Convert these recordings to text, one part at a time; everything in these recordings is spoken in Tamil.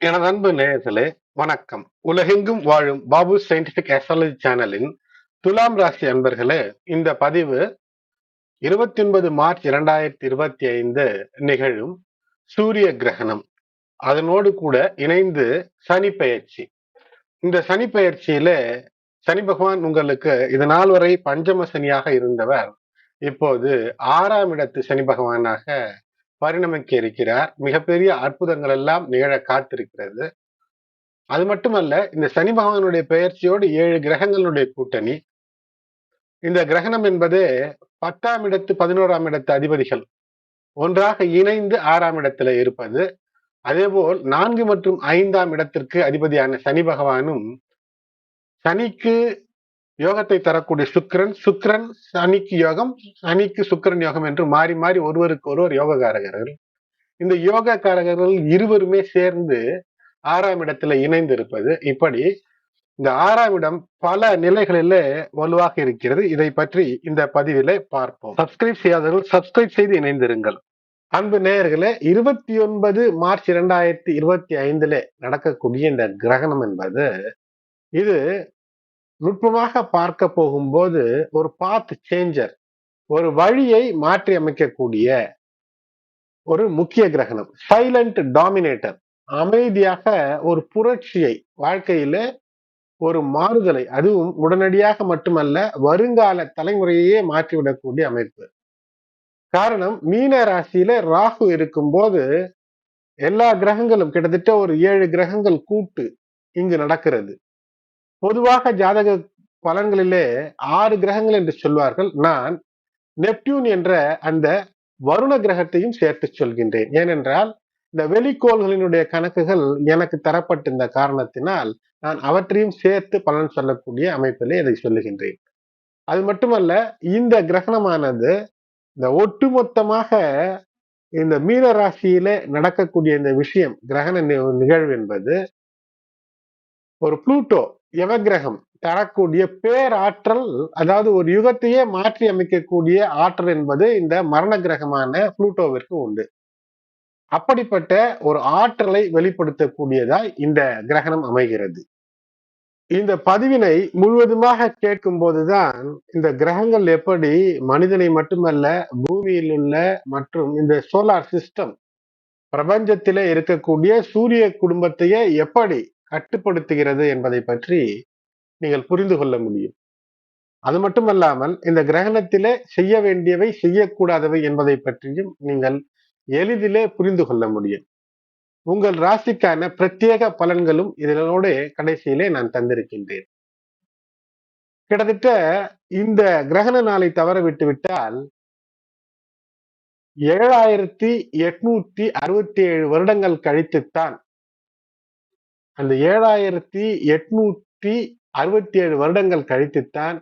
எனது அன்பு நேயர்களே வணக்கம். உலகெங்கும் வாழும் பாபு சயின்டிபிக் அஸ்ட்ராலஜி சேனலின் துலாம் ராசி அன்பர்களே இந்த பதிவு இருபத்தி ஒன்பது மார்ச் இரண்டாயிரத்தி இருபத்தி ஐந்து நிகழும் சூரிய கிரகணம். அதனோடு கூட இணைந்து சனி பெயர்ச்சி. இந்த சனி பெயர்ச்சியில சனி பகவான் உங்களுக்கு இது நாள் வரை பஞ்சம சனியாக இருந்தவர். இப்போது ஆறாம் இடத்து சனி பகவானாக பரிணமிக்க இருக்கிறார். மிகப்பெரிய அற்புதங்கள் எல்லாம் நிகழ காத்திருக்கிறது. அது மட்டுமல்ல இந்த சனி பகவானுடைய பெயர்ச்சியோடு ஏழு கிரகங்களுடைய கூட்டணி. இந்த கிரகணம் என்பது பத்தாம் இடத்து பதினோராம் இடத்து அதிபதிகள் ஒன்றாக இணைந்து ஆறாம் இடத்துல இருப்பது. அதேபோல் நான்கு மற்றும் ஐந்தாம் இடத்திற்கு அதிபதியான சனி பகவானும் சனிக்கு யோகத்தை தரக்கூடிய சுக்கரன் சுக்கரன் சனிக்கு யோகம் சனிக்கு சுக்கரன் யோகம் என்று மாறி மாறி ஒருவருக்கு ஒருவர் யோகக்காரகர்கள். இந்த யோகக்காரகர்கள் இருவருமே சேர்ந்து ஆறாம் இடத்துல இணைந்து இருப்பது இப்படி. இந்த ஆறாம் இடம் பல நிலைகளில வலுவாக இருக்கிறது. இதை பற்றி இந்த பதிவில பார்ப்போம். சப்ஸ்கிரைப் செய்யாதவர்கள் சப்ஸ்கிரைப் செய்து இணைந்திருங்கள். அன்பு நேயர்களே இருபத்தி ஒன்பது மார்ச் இரண்டாயிரத்தி இருபத்தி ஐந்துல நடக்கக்கூடிய இந்த கிரகணம் என்பது இது நுட்பமாக பார்க்க போகும்போது ஒரு பாத் சேஞ்சர் ஒரு வழியை மாற்றி அமைக்கக்கூடிய ஒரு முக்கிய கிரகணம். சைலண்ட் டாமினேட்டர் அமைதியாக ஒரு புரட்சியை வாழ்க்கையில ஒரு மாறுதலை அதுவும் உடனடியாக மட்டுமல்ல வருங்கால தலைமுறையே மாற்றிவிடக்கூடிய அமைப்பு. காரணம் மீன ராசியில ராகு இருக்கும் போது எல்லா கிரகங்களும் கிட்டத்தட்ட ஒரு ஏழு கிரகங்கள் கூட்டு இங்கு நடக்கிறது. பொதுவாக ஜாதக பலன்களிலே ஆறு கிரகங்கள் என்று சொல்வார்கள். நான் நெப்டியூன் என்ற அந்த வருண கிரகத்தையும் சேர்த்து சொல்கின்றேன். ஏனென்றால் இந்த வெளிக்கோள்களினுடைய கணக்குகள் எனக்கு தரப்பட்டிருந்த காரணத்தினால் நான் அவற்றையும் சேர்த்து பலன் சொல்லக்கூடிய அமைப்பிலே இதை சொல்லுகின்றேன். அது மட்டுமல்ல இந்த கிரகணமானது இந்த ஒட்டுமொத்தமாக இந்த மீன ராசியிலே நடக்கக்கூடிய இந்த விஷயம் கிரகண நிகழ்வு என்பது ஒரு புளூட்டோ யவகிரகம் தரக்கூடிய பேராற்றல் அதாவது ஒரு யுகத்தையே மாற்றி அமைக்கக்கூடிய ஆற்றல் என்பது இந்த மரண கிரகமான புளூட்டோவிற்கு உண்டு. அப்படிப்பட்ட ஒரு ஆற்றலை வெளிப்படுத்தக்கூடியதாய் இந்த கிரகணம் அமைகிறது. இந்த பதிவினை முழுவதுமாக கேட்கும் போதுதான் இந்த கிரகங்கள் எப்படி மனிதனை மட்டுமல்ல பூமியில் உள்ள மற்றும் இந்த சோலார் சிஸ்டம் பிரபஞ்சத்திலே இருக்கக்கூடிய சூரிய குடும்பத்தையே எப்படி கட்டுப்படுத்துகிறது என்பதை பற்றி நீங்கள் புரிந்து கொள்ள முடியும். அது மட்டுமல்லாமல் இந்த கிரகணத்திலே செய்ய வேண்டியவை செய்யக்கூடாதவை என்பதை பற்றியும் நீங்கள் எளிதிலே புரிந்து கொள்ள முடியும். உங்கள் ராசிக்கான பிரத்யேக பலன்களும் இதனோட கடைசியிலே நான் தந்திருக்கின்றேன். கிட்டத்தட்ட இந்த கிரகண நாளை தவற விட்டு விட்டால் ஏழாயிரத்தி எட்நூத்தி அறுபத்தி ஏழு வருடங்கள் கழித்துத்தான் அந்த ஏழாயிரத்தி எட்நூத்தி அறுபத்தி ஏழு வருடங்கள் கழித்துத்தான்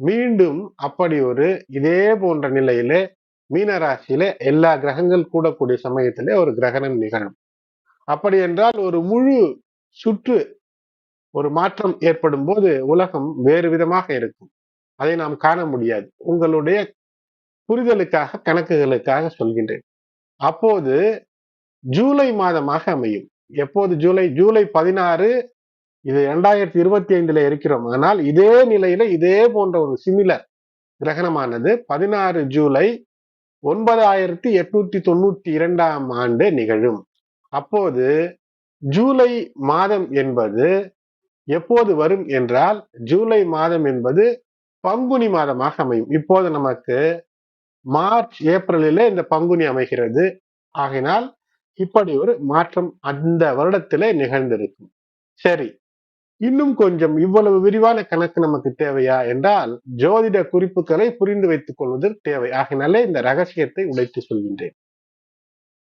மீண்டும் அப்படி ஒரு இதே போன்ற நிலையிலே மீனராசியில எல்லா கிரகங்கள் கூடக்கூடிய சமயத்திலே ஒரு கிரகணம் நிகழும். அப்படி என்றால் ஒரு முழு சுற்று ஒரு மாற்றம் ஏற்படும் போது உலகம் வேறு விதமாக இருக்கும். அதை நாம் காண முடியாது. உங்களுடைய புரிதலுக்காக கணக்குகளுக்காக சொல்கின்றேன். அப்போது ஜூலை மாதமாக அமையும். எப்போது? ஜூலை ஜூலை பதினாறு. இது இரண்டாயிரத்தி இருபத்தி ஐந்துல இருக்கிறோம். ஆனால் இதே நிலையில இதே போன்ற ஒரு சிமிலர் கிரகணமானது பதினாறு ஜூலை ஒன்பதாயிரத்தி எட்நூத்தி தொண்ணூத்தி இரண்டாம் ஆண்டு நிகழும். அப்போது ஜூலை மாதம் என்பது எப்போது வரும் என்றால் ஜூலை மாதம் என்பது பங்குனி மாதமாக அமையும். இப்போது நமக்கு மார்ச் ஏப்ரலிலே இந்த பங்குனி அமைகிறது. ஆகினால் இப்படி ஒரு மாற்றம் அந்த வருடத்திலே நிகழ்ந்திருக்கும். சரி இன்னும் கொஞ்சம் இவ்வளவு விரிவான கணக்கு நமக்கு தேவையா என்றால் ஜோதிட குறிப்புகளை புரிந்து வைத்துக் கொள்வது தேவை. ஆகினாலே இந்த ரகசியத்தை உடைத்து சொல்கின்றேன்.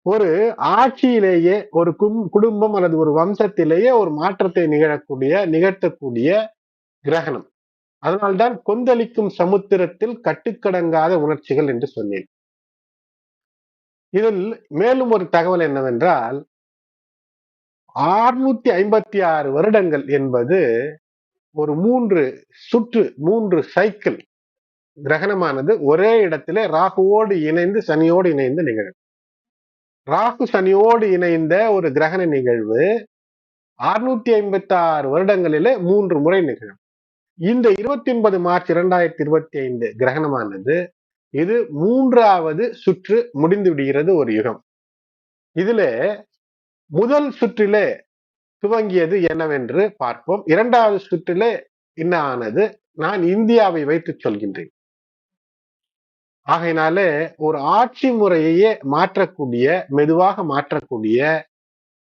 ஒரு ஆட்சியிலேயே ஒரு குடும்பம் அல்லது ஒரு வம்சத்திலேயே ஒரு மாற்றத்தை நிகழக்கூடிய நிகழ்த்தக்கூடிய கிரகணம். அதனால்தான் கொந்தளிக்கும் சமுத்திரத்தில் கட்டுக்கடங்காத உணர்ச்சிகள் என்று சொன்னேன். இதில் மேலும் ஒரு தகவல் என்னவென்றால் ஆறுநூத்தி ஐம்பத்தி ஆறு வருடங்கள் என்பது ஒரு மூன்று சுற்று மூன்று சைக்கிள் கிரகணமானது ஒரே இடத்திலே ராகுவோடு இணைந்து சனியோடு இணைந்து நிகழும். ராகு சனியோடு இணைந்த ஒரு கிரகண நிகழ்வு அறுநூத்தி ஐம்பத்தி ஆறு வருடங்களிலே மூன்று முறை நிகழும். இந்த இருபத்தி ஒன்பது மார்ச் இரண்டாயிரத்தி இருபத்தி ஐந்து கிரகணமானது இது மூன்றாவது சுற்று முடிந்து விடுகிறது ஒரு யுகம். இதுல முதல் சுற்றிலே துவங்கியது என்னவென்று பார்ப்போம். இரண்டாவது சுற்றிலே என்ன ஆனது? நான் இந்தியாவை வைத்து சொல்கின்றேன். ஆகையினாலே ஒரு ஆட்சி முறையையே மாற்றக்கூடிய மெதுவாக மாற்றக்கூடிய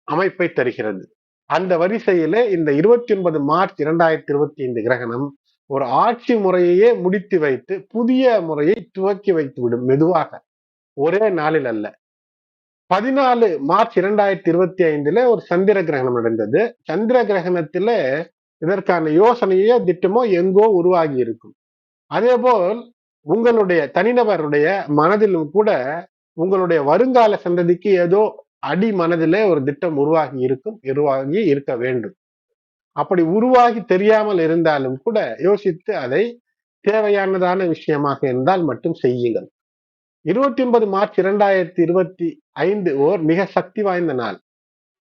அமைப்பை தருகிறது. அந்த வரிசையிலே இந்த இருபத்தி ஒன்பது மார்ச் இரண்டாயிரத்தி இருபத்தி ஐந்து கிரகணம் ஒரு ஆட்சி முறையையே முடித்து வைத்து புதிய முறையை துவக்கி வைத்து விடும் மெதுவாக. ஒரே நாளில் அல்ல. பதினாலு மார்ச் இரண்டாயிரத்தி இருபத்தி ஐந்துல ஒரு சந்திர கிரகணம் நடந்தது. சந்திர கிரகணத்துல இதற்கான யோசனையோ திட்டமோ எங்கோ உருவாகி இருக்கும். அதே போல் உங்களுடைய தனிநபருடைய மனதிலும் கூட உங்களுடைய வருங்கால சந்ததிக்கு ஏதோ அடி மனதிலே ஒரு திட்டம் உருவாகி இருக்கும் உருவாகி இருக்க வேண்டும். அப்படி உருவாகி தெரியாமல் இருந்தாலும் கூட யோசித்து அதை தேவையானதான விஷயமாக இருந்தால் மட்டும் செய்யுங்கள். இருபத்தி ஒன்பது மார்ச் இரண்டாயிரத்தி இருபத்தி ஐந்து ஓர் மிக சக்தி வாய்ந்த நாள்.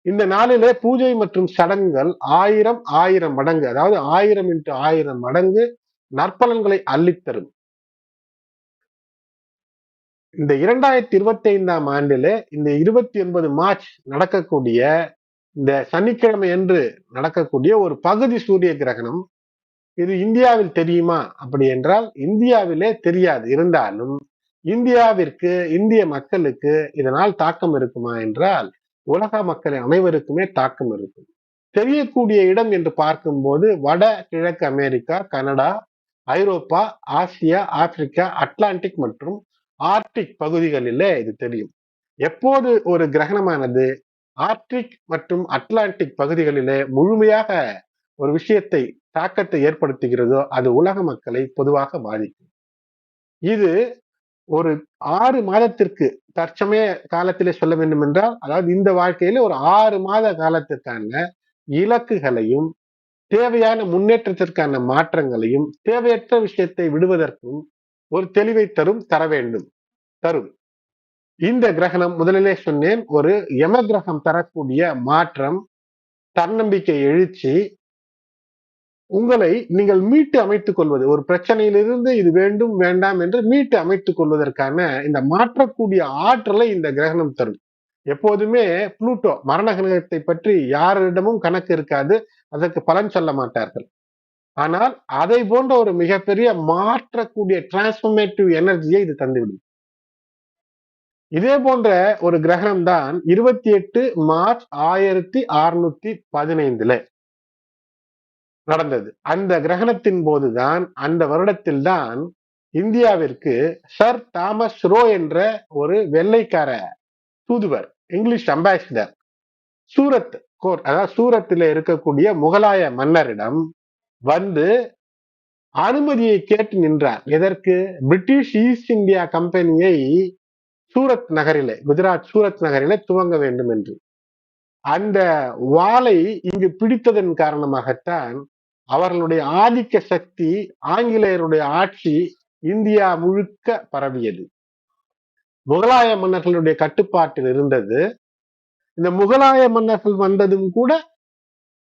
இந்த நாளிலே பூஜை மற்றும் சடங்குகள் ஆயிரம் ஆயிரம் மடங்கு அதாவது ஆயிரம் இன்ட்டு ஆயிரம் மடங்கு நற்பலன்களை அள்ளித்தரும். இந்த இரண்டாயிரத்தி இருபத்தி ஐந்தாம் ஆண்டிலே இந்த இருபத்தி ஒன்பது மார்ச் நடக்கக்கூடிய இந்த சனிக்கிழமை என்று நடக்கக்கூடிய ஒரு பகுதி சூரிய கிரகணம் இது இந்தியாவில் தெரியுமா? அப்படி என்றால் இந்தியாவிலே தெரியாது. இருந்தாலும் இந்தியாவிற்கு இந்திய மக்களுக்கு இதனால் தாக்கம் இருக்குமா என்றால் உலக மக்கள் அனைவருக்குமே தாக்கம் இருக்கும். தெரியக்கூடிய இடம் என்று பார்க்கும்போது வட கிழக்கு America Canada Europe Asia Africa Atlantic மற்றும் ஆர்டிக் பகுதிகளிலே இது தெரியும். எப்போது ஒரு கிரகணமானது? ஆர்டிக் மற்றும் அட்லாண்டிக் பகுதிகளிலே முழுமையாக ஒரு விஷயத்தை தாக்கத்தை ஏற்படுத்துகிறதோ அது உலக மக்களை பொதுவாக பாதிக்கும். இது ஒரு ஆறு மாதத்திற்கு தற்சமய காலத்திலே சொல்ல வேண்டும் என்றால் அதாவது இந்த வாழ்க்கையில ஒரு ஆறு மாத காலத்திற்கான இலக்குகளையும் தேவையான முன்னேற்றத்திற்கான மாற்றங்களையும் தேவையற்ற விஷயத்தை விடுவதற்கும் ஒரு தெளிவை தரும் தர வேண்டும் தரும். இந்த கிரகணம் முதலிலே சொன்னேன் ஒரு யம கிரகம் தரக்கூடிய மாற்றம் தன்னம்பிக்கை எழுச்சி உங்களை நீங்கள் மீட்டு அமைத்துக் கொள்வது ஒரு பிரச்சனையிலிருந்து இது வேண்டும் வேண்டாம் என்று மீட்டு அமைத்துக் கொள்வதற்கான இந்த மாற்றக்கூடிய ஆற்றலை இந்த கிரகணம் தரும். எப்போதுமே புளூட்டோ மரண கிரகத்தை பற்றி யாரிடமும் கணக்கு இருக்காது அதற்கு பலன் சொல்ல மாட்டார்கள். ஆனால் அதை போன்ற ஒரு மிகப்பெரிய மாற்றக்கூடிய டிரான்ஸ்பர்மேட்டிவ் எனர்ஜியை இது தந்துவிடும். இதே போன்ற ஒரு கிரகணம் தான் இருபத்தி எட்டு மார்ச் ஆயிரத்தி அறுநூத்தி பதினைந்துல நடந்தது. அந்த கிரகணத்தின் போதுதான் அந்த வருடத்தில் தான் இந்தியாவிற்கு சர் தாமஸ் ரோ என்ற ஒரு வெள்ளைக்கார தூதுவர் இங்கிலீஷ் அம்பாசிடர் சூரத் கோர்ட் அதாவது சூரத்தில் இருக்கக்கூடிய முகலாய மன்னரிடம் வந்து அனுமதியை கேட்டு நின்றார். எதற்கு? பிரிட்டிஷ் ஈஸ்ட் இந்தியா கம்பெனியை சூரத் நகரிலே குஜராத் சூரத் நகரிலே துவங்க வேண்டும் என்று. அந்த வாளை இங்கு பிடித்ததன் காரணமாகத்தான் அவர்களுடைய ஆதிக்க சக்தி ஆங்கிலேயருடைய ஆட்சி இந்தியா முழுக்க பரவியது. முகலாய மன்னர்களுடைய கட்டுப்பாட்டில் இருந்தது. இந்த முகலாய மன்னர்கள் வந்ததும் கூட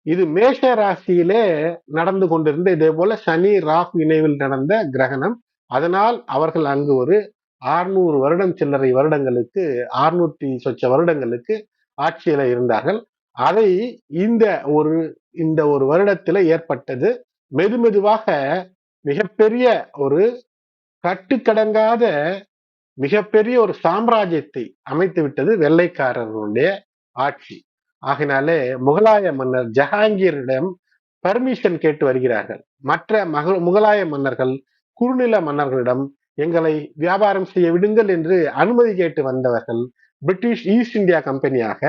இது மேஷ ராசியிலே நடந்து கொண்டிருந்த இதே போல சனி ராகு இணைவில் நடந்த கிரகணம். அதனால் அவர்கள் அங்கு ஒரு ஆறுநூறு வருடம் சில்லறை வருடங்களுக்கு ஆறுநூத்தி சொச்ச வருடங்களுக்கு ஆட்சியில இருந்தார்கள். அதை இந்த ஒரு இந்த ஒரு வருடத்துல ஏற்பட்டது. மெதுமெதுவாக மிகப்பெரிய ஒரு கட்டுக்கடங்காத மிகப்பெரிய ஒரு சாம்ராஜ்யத்தை அமைத்து விட்டது வெள்ளைக்காரர்களுடைய ஆட்சி. ஆகினாலே முகலாய மன்னர் ஜஹாங்கீரிடம் பர்மிஷன் கேட்டு வருகிறார்கள். மற்ற மக முகலாய மன்னர்கள் குறுநில மன்னர்களிடம் எங்களை வியாபாரம் செய்ய விடுங்கள் என்று அனுமதி கேட்டு வந்தவர்கள் பிரிட்டிஷ் ஈஸ்ட் இந்தியா கம்பெனியாக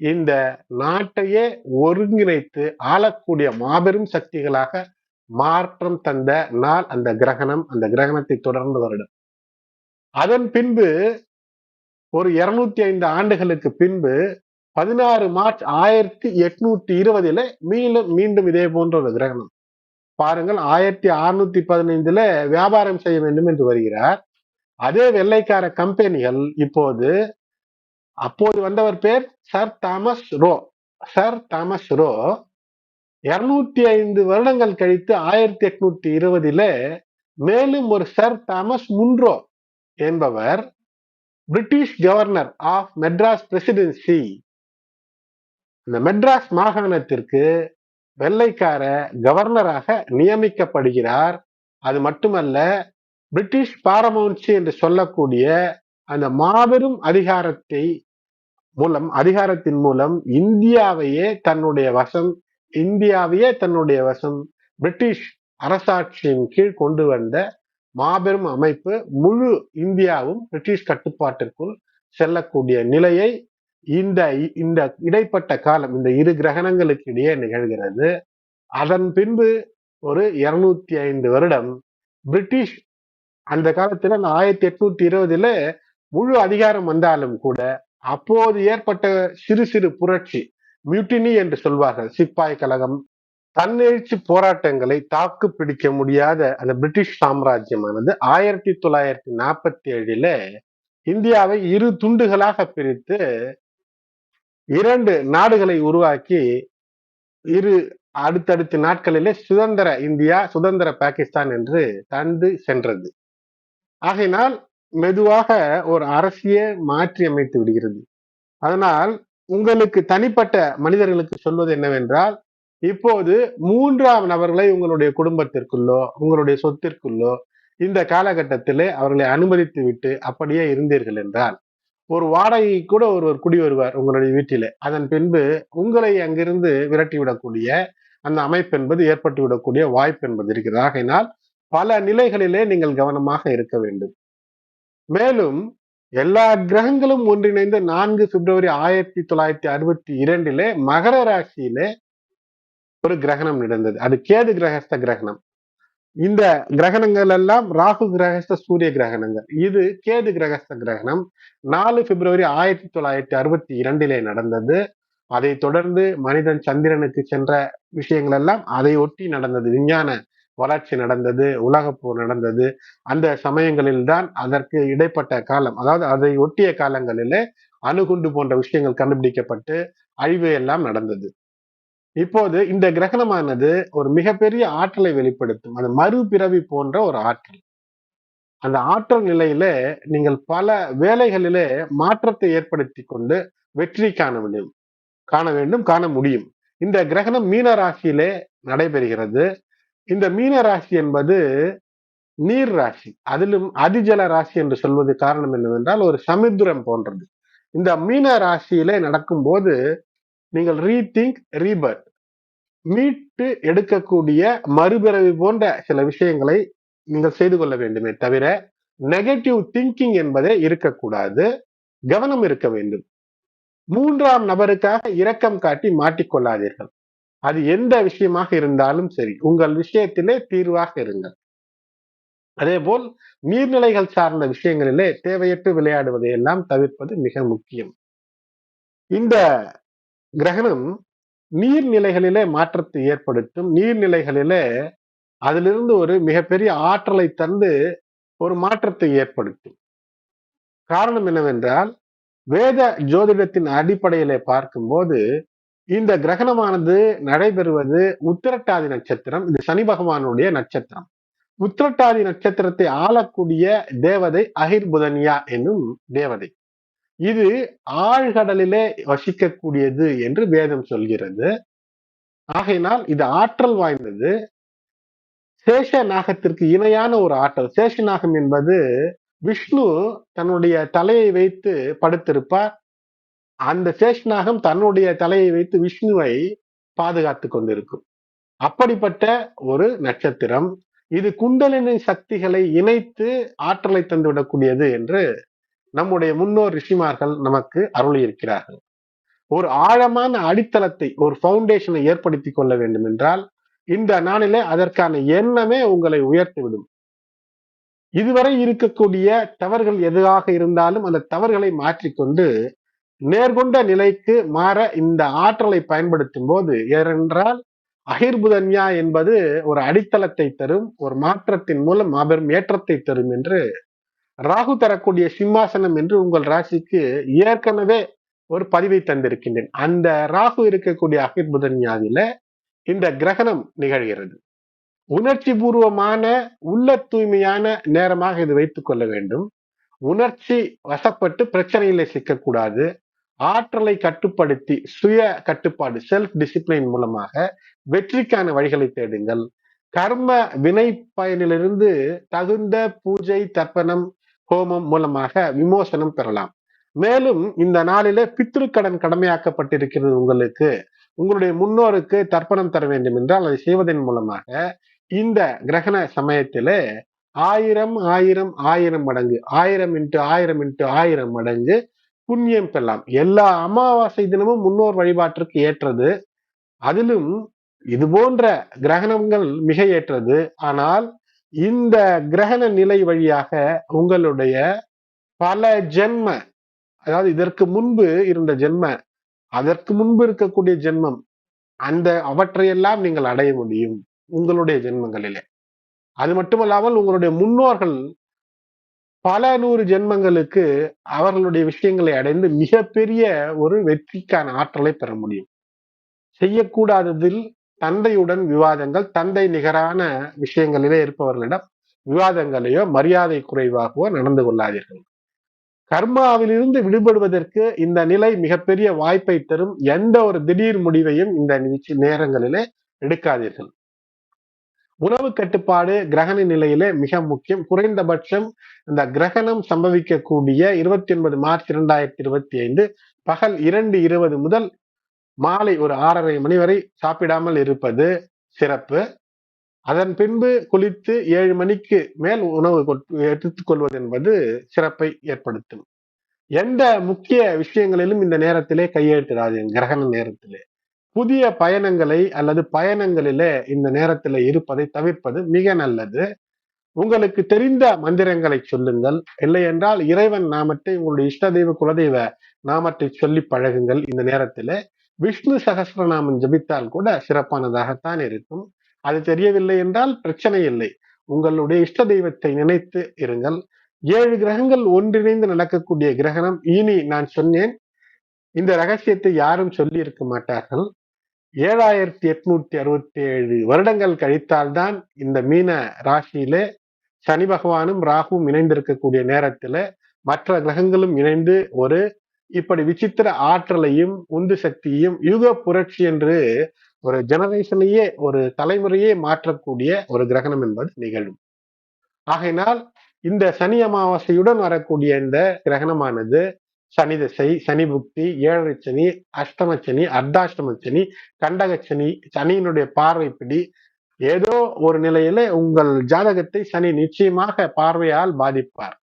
இந்த நாட்டையே ஒருங்கிணைத்து ஆளக்கூடிய மாபெரும் சக்திகளாக மாற்றம் தந்த நாள் அந்த கிரகணம். அந்த கிரகணத்தை தொடர்ந்து வருடம். அதன் பின்பு ஒரு இருநூத்தி ஐந்து ஆண்டுகளுக்கு பின்பு பதினாறு மார்ச் ஆயிரத்தி எட்நூத்தி இருபதுல மீண்டும் மீண்டும் இதே போன்ற ஒரு கிரகணம். பாருங்கள் ஆயிரத்தி அறுநூத்தி பதினைந்துல வியாபாரம் செய்ய வேண்டும் என்று வருகிறார். அதே வெள்ளைக்கார கம்பெனிகள் இப்போது அப்போது வந்தவர் பேர் sir Thomas Roe. Sir Thomas Roe இருநூத்தி ஐந்து வருடங்கள் கழித்து ஆயிரத்தி எட்நூத்தி இருபதுல மேலும் ஒரு சர் தாமஸ் முன்ரோ என்பவர் British governor of Madras presidency. இந்த மெட்ராஸ் மாகாணத்திற்கு வெள்ளைக்கார கவர்னராக நியமிக்கப்படுகிறார். அது மட்டுமல்ல பிரிட்டிஷ் பாரமௌன்சி என்று சொல்லக்கூடிய அந்த மாபெரும் அதிகாரத்தை மூலம் அதிகாரத்தின் மூலம் இந்தியாவையே தன்னுடைய வசம் இந்தியாவையே தன்னுடைய வசம் பிரிட்டிஷ் அரசாட்சியின் கீழ் கொண்டு வந்த மாபெரும் அமைப்பு முழு இந்தியாவும் பிரிட்டிஷ் கட்டுப்பாட்டிற்குள் செல்லக்கூடிய நிலையை இந்த இந்த இடைப்பட்ட காலம் இந்த இரு கிரகணங்களுக்கு இடையே நிகழ்கிறது. அதன் பின்பு ஒரு இருநூத்தி ஐந்து வருடம் பிரிட்டிஷ் அந்த காலத்துல ஆயிரத்தி எட்நூத்தி இருபதுல முழு அதிகாரம் வந்தாலும் கூட அப்போது ஏற்பட்ட சிறு சிறு புரட்சி மியூட்டினி என்று சொல்வார்கள் சிப்பாய் கழகம். தன்னெழுச்சி போராட்டங்களை தாக்கு பிடிக்க முடியாத அந்த பிரிட்டிஷ் சாம்ராஜ்யமானது ஆயிரத்தி தொள்ளாயிரத்தி நாற்பத்தி ஏழில இந்தியாவை இரு துண்டுகளாக பிரித்து இரண்டு நாடுகளை உருவாக்கி இரு அடுத்தடுத்த நாட்களிலே சுதந்திர இந்தியா சுதந்திர பாகிஸ்தான் என்று தந்து சென்றது. ஆகையினால் மெதுவாக ஒரு அரசியை மாற்றி அமைத்து விடுகிறது. அதனால் உங்களுக்கு தனிப்பட்ட மனிதர்களுக்கு சொல்வது என்னவென்றால் இப்போது மூன்றாம் நபர்களை உங்களுடைய குடும்பத்திற்குள்ளோ உங்களுடைய சொத்திற்குள்ளோ இந்த காலகட்டத்திலே அவர்களை அனுமதித்து விட்டு அப்படியே இருந்தீர்கள் என்றால் ஒரு வாடகை கூட ஒருவர் குடி வருவார் உங்களுடைய வீட்டிலே. அதன் பின்பு உங்களை அங்கிருந்து விரட்டி விடக்கூடிய அந்த அமைப்பு என்பது ஏற்பட்டு விடக்கூடிய வாய்ப்பு என்பது இருக்கிறது. ஆகையினால் பல நிலைகளிலே நீங்கள் கவனமாக இருக்க வேண்டும். மேலும் எல்லா கிரகங்களும் ஒன்றிணைந்து நான்கு பிப்ரவரி ஆயிரத்தி தொள்ளாயிரத்தி அறுபத்தி இரண்டிலே மகர ராசியிலே ஒரு கிரகணம் நடந்தது. அது கேது கிரகஸ்த கிரகணம். இந்த கிரகணங்கள் எல்லாம் ராகு கிரகஸ்த சூரிய கிரகணங்கள். இது கேது கிரகஸ்த கிரகணம். நாலு பிப்ரவரி ஆயிரத்தி தொள்ளாயிரத்தி அறுபத்தி இரண்டிலே நடந்தது. அதை தொடர்ந்து மனிதன் சந்திரனுக்கு சென்ற விஷயங்கள் எல்லாம் அதை ஒட்டி நடந்தது. விஞ்ஞான வளர்ச்சி நடந்தது உலகப்போர் நடந்தது. அந்த சமயங்களில் தான் அதற்கு இடைப்பட்ட காலம் அதாவது அதை ஒட்டிய காலங்களிலே அணுகுண்டு போன்ற விஷயங்கள் கண்டுபிடிக்கப்பட்டு அழிவு எல்லாம் நடந்தது. இப்போது இந்த கிரகணமானது ஒரு மிகப்பெரிய ஆற்றலை வெளிப்படுத்தும். அது மறுபிறவி போன்ற ஒரு ஆற்றல். அந்த ஆற்றல் நிலையில நீங்கள் பல வேலைகளிலே மாற்றத்தை ஏற்படுத்தி கொண்டு வெற்றி காண முடியும் காண வேண்டும் காண முடியும். இந்த கிரகணம் மீன ராசியிலே நடைபெறுகிறது. இந்த மீன ராசி என்பது நீர் ராசி. அதிலும் அதிஜல ராசி என்று சொல்வது காரணம் என்னவென்றால் ஒரு சமுத்திரம் போன்றது. இந்த மீன ராசியிலே நடக்கும் போது நீங்கள் ரீதிங்க் ரீபர்த் மீட்டு எடுக்கக்கூடிய மறுபிறவி போன்ற சில விஷயங்களை நீங்கள் செய்து கொள்ள வேண்டுமே தவிர நெகட்டிவ் திங்கிங் என்பதே இருக்கக்கூடாது. கவனம் இருக்க வேண்டும். மூன்றாம் நபருக்காக இரக்கம் காட்டி மாட்டிக்கொள்ளாதீர்கள். அது எந்த விஷயமாக இருந்தாலும் சரி உங்கள் விஷயத்திலே தீர்வாக இருங்கள். அதே போல் நீர்நிலைகள் சார்ந்த விஷயங்களிலே தேவையற்று விளையாடுவதை எல்லாம் தவிர்ப்பது மிக முக்கியம். இந்த கிரகணம் நீர்நிலைகளிலே மாற்றத்தை ஏற்படுத்தும். நீர்நிலைகளிலே அதிலிருந்து ஒரு மிகப்பெரிய ஆற்றலை தந்து ஒரு மாற்றத்தை ஏற்படுத்தும். காரணம் என்னவென்றால் வேத ஜோதிடத்தின் அடிப்படையிலே பார்க்கும்போது இந்த கிரகணமானது நடைபெறுவது உத்திரட்டாதி நட்சத்திரம். இது சனி பகவானுடைய நட்சத்திரம். உத்திரட்டாதி நட்சத்திரத்தை ஆளக்கூடிய தேவதை அகிர்புதன்யா என்னும் தேவதை. இது ஆழ்கடலிலே வசிக்கக்கூடியது என்று வேதம் சொல்கிறது. ஆகையினால் இது ஆற்றல் வாய்ந்தது. சேஷ நாகத்திற்கு இணையான ஒரு ஆற்றல். சேஷநாகம் என்பது விஷ்ணு தன்னுடைய தலையை வைத்து படுத்திருப்பார். அந்த சேஷ்நாகம் தன்னுடைய தலையை வைத்து விஷ்ணுவை பாதுகாத்து கொண்டிருக்கும். அப்படிப்பட்ட ஒரு நட்சத்திரம். இது குண்டலினி சக்திகளை இணைத்து ஆற்றலை தந்துவிடக்கூடியது என்று நம்முடைய முன்னோர் ரிஷிமார்கள் நமக்கு அருள் இருக்கிறார்கள் ஒரு ஆழமான அடித்தளத்தை ஒரு பவுண்டேஷனை ஏற்படுத்தி கொள்ள வேண்டும் என்றால் இந்த நாளிலே அதற்கான எண்ணமே உங்களை உயர்த்திவிடும். இதுவரை இருக்கக்கூடிய தவறுகள் எதுவாக இருந்தாலும் அந்த தவறுகளை மாற்றிக்கொண்டு நேர்கொண்ட நிலைக்கு மாற இந்த ஆற்றலை பயன்படுத்தும் போது ஏனென்றால் அகிர்புதன்யா என்பது ஒரு அடித்தளத்தை தரும் ஒரு மாற்றத்தின் மூலம் மாபெரும் ஏற்றத்தை தரும் என்று ராகு தரக்கூடிய சிம்மாசனம் என்று உங்கள் ராசிக்கு ஏற்கனவே ஒரு பதிவை தந்திருக்கின்றேன். அந்த ராகு இருக்கக்கூடிய அகிர் புதன் ஞாதியில இந்த கிரகணம் நிகழ்கிறது. உணர்ச்சி பூர்வமான உள்ள தூய்மையான நேரமாக இது வைத்துக் கொள்ள வேண்டும். உணர்ச்சி வசப்பட்டு பிரச்சனையில சிக்கக்கூடாது. ஆற்றலை கட்டுப்படுத்தி சுய கட்டுப்பாடு செல்ஃப் டிசிப்ளின் மூலமாக வெற்றிக்கான வழிகளை தேடுங்கள். கர்ம வினை பயனிலிருந்து தகுந்த பூஜை தர்ப்பணம் ஹோமம் மூலமாக விமோசனம் பெறலாம். மேலும் இந்த நாளிலே பித்ருக்கடன் கடமையாக்கப்பட்டிருக்கிறது உங்களுக்கு. உங்களுடைய முன்னோருக்கு தர்ப்பணம் தர வேண்டும் என்றால் அதை செய்வதன் மூலமாக இந்த கிரகண சமயத்திலே ஆயிரம் ஆயிரம் ஆயிரம் மடங்கு ஆயிரம் இன்ட்டு ஆயிரம் இன்ட்டு ஆயிரம் மடங்கு புண்ணியம் பெறலாம். எல்லா அமாவாசை தினமும் முன்னோர் வழிபாட்டிற்கு ஏற்றது. அதிலும் இது போன்ற கிரகணங்கள் மிக ஏற்றது. ஆனால் இந்த கிரகண நிலை வழியாக உங்களுடைய பல ஜென்ம அதாவது இதற்கு முன்பு இருந்த ஜென்ம அதற்கு முன்பு இருக்கக்கூடிய ஜென்மம் அந்த அவற்றையெல்லாம் நீங்கள் அடைய முடியும் உங்களுடைய ஜென்மங்களிலே. அது மட்டுமல்லாமல் உங்களுடைய முன்னோர்கள் பல நூறு ஜென்மங்களுக்கு அவர்களுடைய விஷயங்களை அடைந்து மிகப்பெரிய ஒரு வெற்றிக்கான ஆற்றலை பெற முடியும். செய்யக்கூடாததில் தந்தையுடன் விவாதங்கள் தந்தை நிகரான விஷயங்களிலே இருப்பவர்களிடம் விவாதங்களையோ மரியாதை குறைவாகவோ நடந்து கொள்ளாதீர்கள். கர்மாவிலிருந்து விடுபடுவதற்கு இந்த நிலை மிகப்பெரிய வாய்ப்பை தரும் எந்த ஒரு திடீர் முடிவையும் இந்த நேரங்களிலே எடுக்காதீர்கள். உணவு கட்டுப்பாடு கிரகண நிலையிலே மிக முக்கியம். குறைந்தபட்சம் இந்த கிரகணம் சம்பவிக்கக்கூடிய இருபத்தி ஒன்பது மார்ச் இரண்டாயிரத்தி இருபத்தி ஐந்து பகல் இரண்டு இருபது முதல் மாலை ஒரு ஆறரை மணி வரை சாப்பிடாமல் இருப்பது சிறப்பு. அதன் பின்பு குளித்து ஏழு மணிக்கு மேல் உணவு எடுத்துக்கொள்வது என்பது சிறப்பை ஏற்படுத்தும். எந்த முக்கிய விஷயங்களிலும் இந்த நேரத்திலே கையெழுத்திடாது கிரகண நேரத்திலே. புதிய பயணங்களை அல்லது பயணங்களிலே இந்த நேரத்தில் இருப்பதை தவிர்ப்பது மிக நல்லது. உங்களுக்கு தெரிந்த மந்திரங்களை சொல்லுங்கள். இல்லை என்றால் இறைவன் நாமத்தை உங்களுடைய இஷ்ட தெய்வ குலதெய்வ நாமத்தை சொல்லி பழகுங்கள் இந்த நேரத்தில். விஷ்ணு சகசிரநாமம் ஜபித்தால் கூட சிறப்பானதாகத்தான் இருக்கும். அது தெரியவில்லை என்றால் பிரச்சனை இல்லை. உங்களுடைய இஷ்ட தெய்வத்தை நினைத்து இருங்கள். ஏழு கிரகங்கள் ஒன்றிணைந்து நடக்கக்கூடிய கிரகணம். இனி நான் சொன்னேன் இந்த ரகசியத்தை யாரும் சொல்லி இருக்க மாட்டார்கள். ஏழாயிரத்தி எட்நூத்தி அறுபத்தி ஏழு வருடங்கள் கழித்தால்தான் இந்த மீன ராசியிலே சனி பகவானும் ராகுவும் இணைந்திருக்கக்கூடிய நேரத்துல மற்ற கிரகங்களும் இணைந்து ஒரு இப்படி விசித்திர ஆற்றலையும் உந்து சக்தியையும் யுக புரட்சி என்று ஒரு ஜெனரேஷனையே ஒரு தலைமுறையே மாற்றக்கூடிய ஒரு கிரகணம் என்பது நிகழும். ஆகையினால் இந்த சனி அமாவாசையுடன் வரக்கூடிய இந்த கிரகணமானது சனி திசை சனி புக்தி ஏழரை சனி அஷ்டம சனி அர்த்தாஷ்டம சனி கண்டக சனி சனியினுடைய பார்வைப்படி ஏதோ ஒரு நிலையில உங்கள் ஜாதகத்தை சனி நிச்சயமாக பார்வையால் பாதிப்பார்.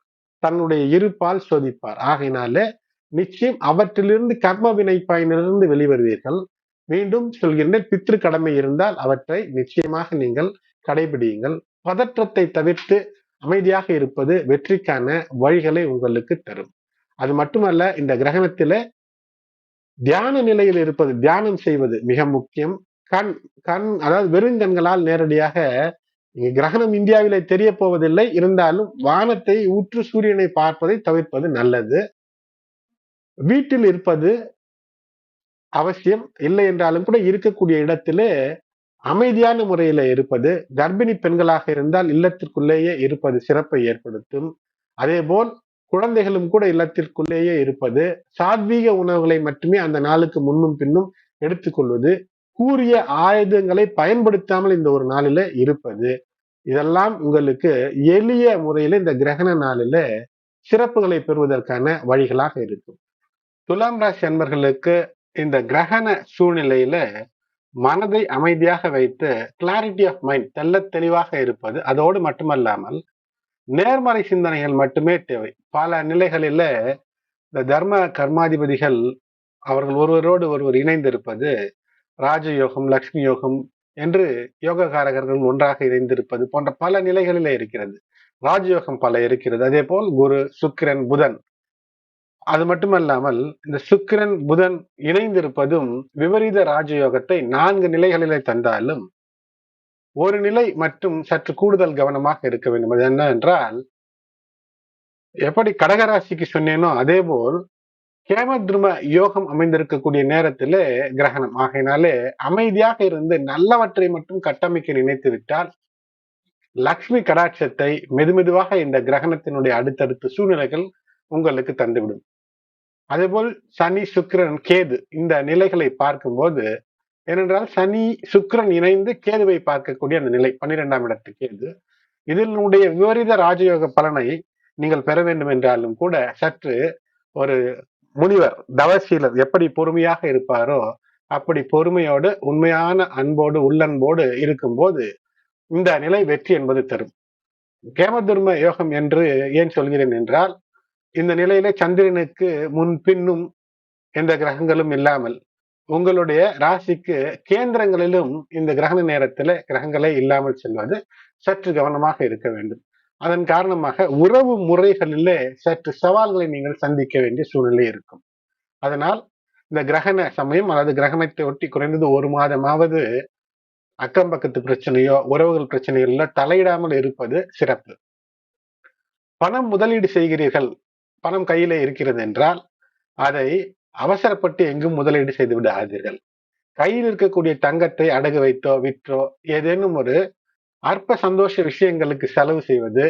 தன்னுடைய இருப்பால் சோதிப்பார். ஆகையினால நிச்சயம் அவற்றிலிருந்து கர்ம வினை பயனிலிருந்து வெளிவருவீர்கள். மீண்டும் சொல்கின்றேன் பித்ரு கடமை இருந்தால் அவற்றை நிச்சயமாக நீங்கள் கடைபிடியுங்கள். பதற்றத்தை தவிர்த்து அமைதியாக இருப்பது வெற்றிக்கான வழிகளை உங்களுக்கு தரும். அது மட்டுமல்ல இந்த கிரகணத்தில தியான நிலையில் இருப்பது தியானம் செய்வது மிக முக்கியம். கண் கண் அதாவது வெறுங்கண்களால் நேரடியாக கிரகணம் இந்தியாவிலே தெரிய போவதில்லை. இருந்தாலும் வானத்தை ஊற்று சூரியனை பார்ப்பதை தவிர்ப்பது நல்லது. வீட்டில் இருப்பது அவசியம் இல்லை என்றாலும் கூட இருக்கக்கூடிய இடத்திலே அமைதியான முறையில இருப்பது கர்ப்பிணி பெண்களாக இருந்தால் இல்லத்திற்குள்ளேயே இருப்பது சிறப்பை ஏற்படுத்தும். அதே போல் குழந்தைகளும் கூட இல்லத்திற்குள்ளேயே இருப்பது சாத்வீக உணவுகளை மட்டுமே அந்த நாளுக்கு முன்னும் பின்னும் எடுத்துக்கொள்வது கூறிய ஆயுதங்களை பயன்படுத்தாமல் இந்த ஒரு நாளில இருப்பது. இதெல்லாம் உங்களுக்கு எளிய முறையில இந்த கிரகண நாளில சிறப்புகளை பெறுவதற்கான வழிகளாக இருக்கும். துலாம் ராசி அன்பர்களுக்கு இந்த கிரகண சூழ்நிலையில மனதை அமைதியாக வைத்து கிளாரிட்டி ஆஃப் மைண்ட் தெல்ல தெளிவாக இருப்பது அதோடு மட்டுமல்லாமல் நேர்மறை சிந்தனைகள் மட்டுமே தேவை. பல நிலைகளில இந்த தர்ம கர்மாதிபதிகள் அவர்கள் ஒருவரோடு ஒருவர் இணைந்திருப்பது ராஜயோகம் லக்ஷ்மி யோகம் என்று யோகக்காரகர்கள் ஒன்றாக இணைந்திருப்பது போன்ற பல நிலைகளில இருக்கிறது. ராஜயோகம் பல இருக்கிறது. அதே போல் குரு சுக்கிரன் புதன் அது மட்டுமல்லாமல் இந்த சுக்கிரன் புதன் இணைந்திருப்பதும் விபரீத ராஜயோகத்தை நான்கு நிலைகளிலே தந்தாலும் ஒரு நிலை மட்டும் சற்று கூடுதல் கவனமாக இருக்க வேண்டும். அது என்ன என்றால் எப்படி கடகராசிக்கு சொன்னேனோ அதே போல் கேமத்ரும யோகம் அமைந்திருக்கக்கூடிய நேரத்திலே கிரகணம். ஆகையினாலே அமைதியாக இருந்து நல்லவற்றை மட்டும் கட்டமைக்க நினைத்து விட்டால் லக்ஷ்மி கடாட்சத்தை மெதுமெதுவாக இந்த கிரகணத்தினுடைய அடுத்தடுத்த சூழ்நிலைகள் உங்களுக்கு தந்துவிடும். அதேபோல் சனி சுக்கிரன் கேது இந்த நிலைகளை பார்க்கும்போது ஏனென்றால் சனி சுக்கிரன் இணைந்து கேதுவை பார்க்கக்கூடிய அந்த நிலை பன்னிரெண்டாம் இடத்து கேது. இதனுடைய விபரீத ராஜயோக பலனை நீங்கள் பெற வேண்டும் என்றாலும் கூட சற்று ஒரு முனிவர் தவசீலர் எப்படி பொறுமையாக இருப்பாரோ அப்படி பொறுமையோடு உண்மையான அன்போடு உள்ளன்போடு இருக்கும்போது இந்த நிலை வெற்றி என்பது தரும். கேமதுர்ம யோகம் என்று ஏன் சொல்கிறேன் என்றால் இந்த நிலையில சந்திரனுக்கு முன் பின்னும் எந்த கிரகங்களும் இல்லாமல் உங்களுடைய ராசிக்கு கேந்திரங்களிலும் இந்த கிரகண நேரத்துல கிரகங்களே இல்லாமல் செல்வது சற்று கவனமாக இருக்க வேண்டும். அதன் காரணமாக உறவு முறைகளிலே சற்று சவால்களை நீங்கள் சந்திக்க வேண்டிய சூழ்நிலை இருக்கும். அதனால் இந்த கிரகண சமயம் அல்லது கிரகணத்தை ஒட்டி குறைந்தது ஒரு மாதமாவது அக்கம் பக்கத்து பிரச்சனையோ உறவுகள் பிரச்சனைகளோ தலையிடாமல் இருப்பது சிறப்பு. பணம் முதலீடு செய்கிறீர்கள் பணம் கையில இருக்கிறது என்றால் அதை அவசரப்பட்டு எங்கும் முதலீடு செய்து விடாதீர்கள். கையில் இருக்கக்கூடிய தங்கத்தை அடகு வைத்தோ விற்றோ ஏதேனும் ஒரு அற்ப சந்தோஷ விஷயங்களுக்கு செலவு செய்வது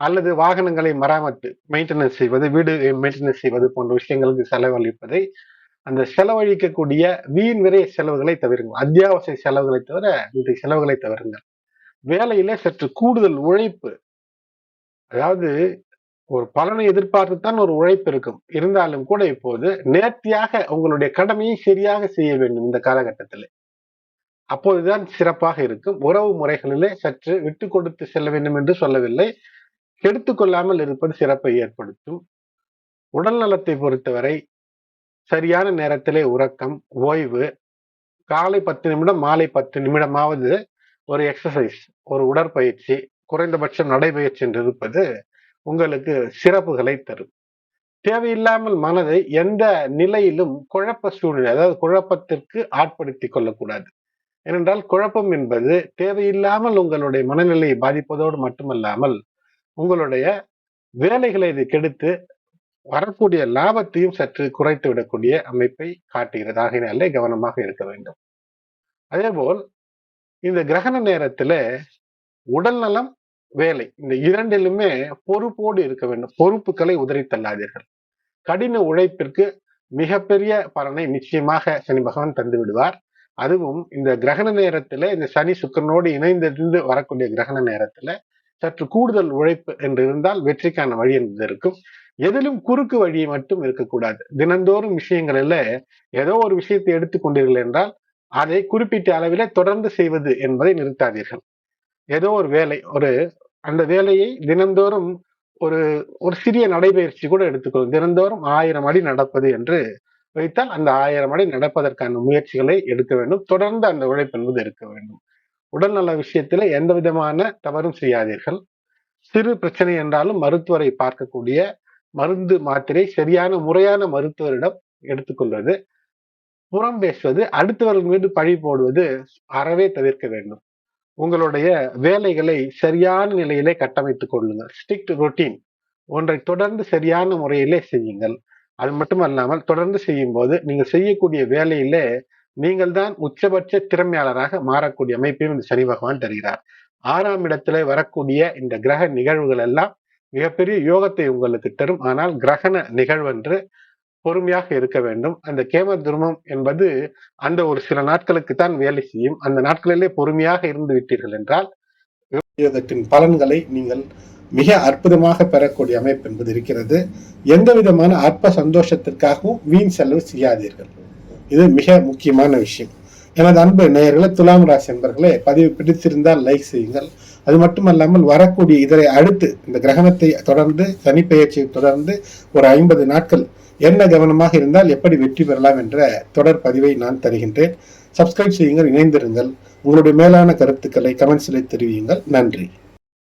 அல்லது வாகனங்களை மராமத்து மெயின்டெனன்ஸ் செய்வது வீடு மெயின்டெனன்ஸ் செய்வது போன்ற விஷயங்களுக்கு செலவழிப்பதை அந்த செலவழிக்கக்கூடிய வீண் விரை செலவுகளை தவிருங்கள். அத்தியாவசிய செலவுகளை தவிர இந்த செலவுகளை தவிருங்கள். வேலையில சற்று கூடுதல் உழைப்பு அதாவது ஒரு பலனை எதிர்பார்த்து தான் ஒரு உழைப்பு இருக்கும். இருந்தாலும் கூட இப்போது நேர்த்தியாக உங்களுடைய கடமையை சரியாக செய்ய வேண்டும் இந்த காலகட்டத்தில். அப்போதுதான் சிறப்பாக இருக்கும். உறவு முறைகளிலே சற்று விட்டு கொடுத்து செல்ல வேண்டும் என்று சொல்லவில்லை. எடுத்துக்கொள்ளாமல் இருப்பது சிறப்பை ஏற்படுத்தும். உடல் நலத்தை பொறுத்தவரை சரியான நேரத்திலே உறக்கம் ஓய்வு காலை பத்து நிமிடம் மாலை பத்து நிமிடமாவது ஒரு எக்ஸசைஸ் ஒரு உடற்பயிற்சி குறைந்தபட்சம் நடைபயிற்சி என்று இருப்பது உங்களுக்கு சிறப்புகளை தரும். தேவையில்லாமல் மனதை எந்த நிலையிலும் குழப்ப சூழ்நிலை அதாவது குழப்பத்திற்கு ஆட்படுத்தி கொள்ளக்கூடாது. ஏனென்றால் குழப்பம் என்பது தேவையில்லாமல் உங்களுடைய மனநிலையை பாதிப்பதோடு மட்டுமல்லாமல் உங்களுடைய வேலைகளை இது கெடுத்து வரக்கூடிய லாபத்தையும் சற்று குறைத்து விடக்கூடிய அமைப்பை காட்டுகிறது. ஆகையினாலே கவனமாக இருக்க வேண்டும். அதேபோல் இந்த கிரகண நேரத்துல உடல் நலம் வேலை. இந்த இரண்டிலுமே பொறுப்போடு இருக்க வேண்டும். பொறுப்புகளை உதறி தள்ளாதீர்கள். கடின உழைப்பிற்கு மிகப்பெரிய பலனை நிச்சயமாக சனி பகவான் தந்து விடுவார். அதுவும் இந்த கிரகண நேரத்துல இந்த சனி சுக்கரனோடு இணைந்திருந்து வரக்கூடிய கிரகண நேரத்துல சற்று கூடுதல் உழைப்பு என்று இருந்தால் வெற்றிக்கான வழி என்பது இருக்கும். எதிலும் குறுக்கு வழி மட்டும் இருக்கக்கூடாது. தினந்தோறும் விஷயங்களில் ஏதோ ஒரு விஷயத்தை எடுத்துக்கொண்டீர்கள் என்றால் அதை குறிப்பிட்ட அளவில தொடர்ந்து செய்வது என்பதை நிறுத்தாதீர்கள். ஏதோ ஒரு வேலை ஒரு அந்த வேலையை தினந்தோறும் ஒரு ஒரு சிறிய நடைபயிற்சி கூட எடுத்துக்கொள்ளும் தினந்தோறும் ஆயிரம் அடி நடப்பது என்று வைத்தால் அந்த ஆயிரம் அடி நடப்பதற்கான முயற்சிகளை எடுக்க வேண்டும். தொடர்ந்து அந்த உழைப்பு என்பது இருக்க வேண்டும். உடல்நல விஷயத்துல எந்த விதமான தவறும் செய்யாதீர்கள். சிறு பிரச்சனை என்றாலும் மருத்துவரை பார்க்கக்கூடிய மருந்து மாத்திரை சரியான முறையான மருத்துவரிடம் எடுத்துக்கொள்வது புறம் பேசுவது அடுத்தவர்கள் மீது பழி போடுவது அறவே தவிர்க்க வேண்டும். உங்களுடைய வேலைகளை சரியான நிலையிலே கட்டமைத்துக் கொள்ளுங்கள். ஸ்ட்ரிக்ட் ரொட்டீன் ஒன்றை தொடர்ந்து சரியான முறையிலே செய்யுங்கள். அது மட்டுமல்லாமல் தொடர்ந்து செய்யும் போது நீங்கள் செய்யக்கூடிய வேலையிலே நீங்கள் தான் உச்சபட்ச திறமையாளராக மாறக்கூடிய அமைப்பையும் இந்த சனி பகவான் தருகிறார். ஆறாம் இடத்துல வரக்கூடிய இந்த கிரக நிகழ்வுகள் எல்லாம் மிகப்பெரிய யோகத்தை உங்களுக்கு தரும். ஆனால் கிரகண நிகழ்வென்று பொறுமையாக இருக்க வேண்டும். அந்த கேம துருமம் என்பது அந்த ஒரு சில நாட்களுக்கு தான் வேலை செய்யும். அந்த நாட்களிலே பொறுமையாக இருந்து விட்டீர்கள் என்றால் யோகத்தின் பலன்களை நீங்கள் மிக அற்புதமாக பெறக்கூடிய அமைப்பு என்பது இருக்கிறது. எந்த விதமான அற்ப சந்தோஷத்திற்காகவும் வீண் செலவு செய்யாதீர்கள். இது மிக முக்கியமான விஷயம். எனது அன்பு நேயர்களை துலாம் ராசி என்பர்களே பதிவு பிடித்திருந்தால் லைக் செய்யுங்கள். அது மட்டுமல்லாமல் வரக்கூடிய இதரை அடுத்து இந்த கிரகணத்தை தொடர்ந்து சனிப்பெயர்ச்சியை தொடர்ந்து ஒரு ஐம்பது நாட்கள் என்ன கவனமாக இருந்தால் எப்படி வெற்றி பெறலாம் என்ற தொடர் பதிவை நான் தருகின்றேன். சப்ஸ்கிரைப் செய்யுங்கள் இணைந்திருங்கள். உங்களுடைய மேலான கருத்துக்களை கமெண்ட்ஸில் தெரிவியுங்கள். நன்றி.